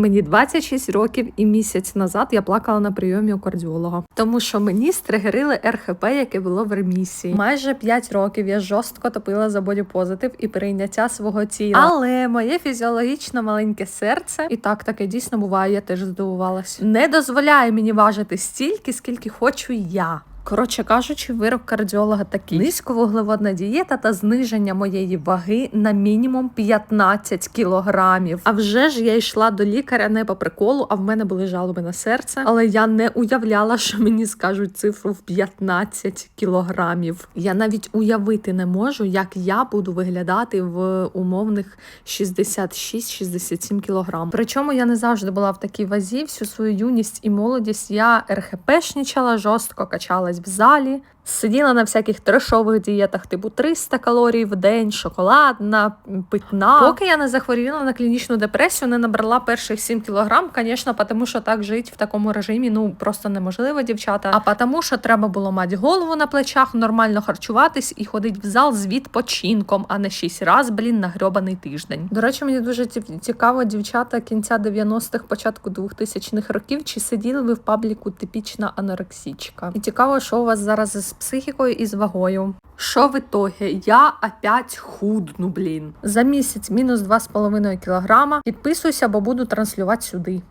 Мені 26 років і місяць назад я плакала на прийомі у кардіолога, тому що мені стригерили РХП, яке було в ремісії. Майже 5 років я жорстко топила за бодіпозитив і прийняття свого тіла. Але моє фізіологічно маленьке серце, і так таке дійсно буває, я теж здивувалась. Не дозволяє мені важити стільки, скільки хочу я. Коротше кажучи, вирок кардіолога такий: низьковуглеводна дієта та зниження моєї ваги на мінімум 15 кілограмів. А вже ж я йшла до лікаря не по приколу, а в мене були жалоби на серце. Але я не уявляла, що мені скажуть цифру в 15 кілограмів. Я навіть уявити не можу, як я буду виглядати в умовних 66-67 кілограм. Причому я не завжди була в такій вазі. Всю свою юність і молодість я РХПшнічала, жорстко качалась в залі. Сиділа на всяких трешових дієтах, типу 300 калорій в день, шоколадна, питна. Поки я не захворіла на клінічну депресію, не набрала перших 7 кілограм, звісно, тому що так жити в такому режимі ну просто неможливо, дівчата. А тому, що треба було мати голову на плечах, нормально харчуватись і ходити в зал з відпочинком, а не 6 раз, блін, на грьобаний тиждень. До речі, мені дуже цікаво, дівчата кінця 90-х, початку 2000-х років, чи сиділи ви в пабліку типічна анорексічка? І цікаво, що у вас зараз з психікою і з вагою. Що в ітогі? Я опять худну, блін. За місяць мінус 2,5 кілограма. Підписуйся, бо буду транслювати сюди.